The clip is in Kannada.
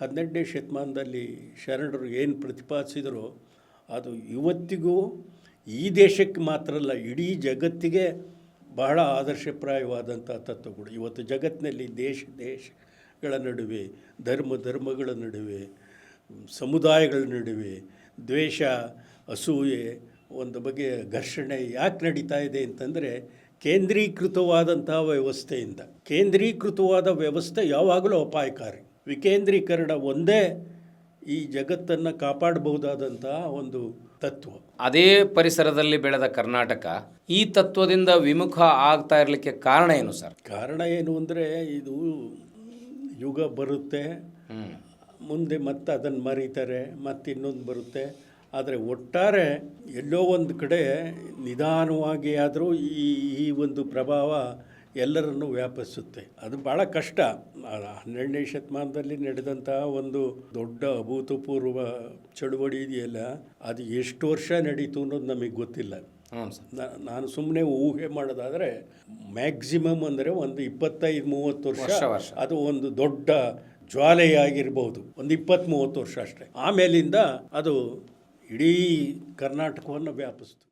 ಹದಿನೆಂಟನೇ ಶತಮಾನದಲ್ಲಿ ಶರಣರು ಏನು ಪ್ರತಿಪಾದಿಸಿದರೋ ಅದು ಇವತ್ತಿಗೂ ಈ ದೇಶಕ್ಕೆ ಮಾತ್ರ ಅಲ್ಲ, ಇಡೀ ಜಗತ್ತಿಗೆ ಬಹಳ ಆದರ್ಶಪ್ರಾಯವಾದಂಥ ತತ್ವಗಳು. ಇವತ್ತು ಜಗತ್ತಿನಲ್ಲಿ ದೇಶ, ದೇಶಗಳ ನಡುವೆ, ಧರ್ಮ, ಧರ್ಮಗಳ ನಡುವೆ, ಸಮುದಾಯಗಳ ನಡುವೆ ದ್ವೇಷ, ಅಸೂಯೆ, ಒಂದು ಬಗೆಯ ಘರ್ಷಣೆ ಯಾಕೆ ನಡೀತಾ ಇದೆ ಅಂತಂದರೆ ಕೇಂದ್ರೀಕೃತವಾದಂತಹ ವ್ಯವಸ್ಥೆಯಿಂದ. ಕೇಂದ್ರೀಕೃತವಾದ ವ್ಯವಸ್ಥೆ ಯಾವಾಗಲೂ ಅಪಾಯಕಾರಿ. ವಿಕೇಂದ್ರೀಕರಣ ಒಂದೇ ಈ ಜಗತ್ತನ್ನು ಕಾಪಾಡಬಹುದಾದಂತಹ ಒಂದು ತತ್ವ. ಅದೇ ಪರಿಸರದಲ್ಲಿ ಬೆಳೆದ ಕರ್ನಾಟಕ ಈ ತತ್ವದಿಂದ ವಿಮುಖ ಆಗ್ತಾ ಇರಲಿಕ್ಕೆ ಕಾರಣ ಏನು ಸರ್? ಕಾರಣ ಏನು ಅಂದರೆ ಇದು ಯುಗ ಬರುತ್ತೆ. ಮುಂದೆ ಮತ್ತೆ ಅದನ್ನು ಮರೀತಾರೆ ಮತ್ತೆ ಇನ್ನೊಂದು ಬರುತ್ತೆ. ಆದರೆ ಒಟ್ಟಾರೆ ಎಲ್ಲೋ ಒಂದು ಕಡೆ ನಿಧಾನವಾಗಿ ಆದರೂ ಈ ಈ ಒಂದು ಪ್ರಭಾವ ಎಲ್ಲರನ್ನು ವ್ಯಾಪಿಸುತ್ತೆ. ಅದು ಭಾಳ ಕಷ್ಟ. ಹನ್ನೆರಡನೇ ಶತಮಾನದಲ್ಲಿ ನಡೆದಂತಹ ಒಂದು ದೊಡ್ಡ ಅಭೂತಪೂರ್ವ ಚಳುವಳಿ ಇದೆಯಲ್ಲ ಅದು ಎಷ್ಟು ವರ್ಷ ನಡೀತು ಅನ್ನೋದು ನಮಗೆ ಗೊತ್ತಿಲ್ಲ. ನಾನು ಸುಮ್ಮನೆ ಊಹೆ ಮಾಡೋದಾದರೆ ಮ್ಯಾಕ್ಸಿಮಮ್ ಅಂದರೆ ಒಂದು ಇಪ್ಪತ್ತೈದು ಮೂವತ್ತು ವರ್ಷ. ಅದು ಒಂದು ದೊಡ್ಡ ಜ್ವಾಲೆಯಾಗಿರ್ಬೋದು. ಒಂದು ಇಪ್ಪತ್ತ್ ಮೂವತ್ತು ವರ್ಷ ಅಷ್ಟೇ. ಆಮೇಲಿಂದ ಅದು ಇಡೀ ಕರ್ನಾಟಕವನ್ನು ವ್ಯಾಪಿಸ್ತು.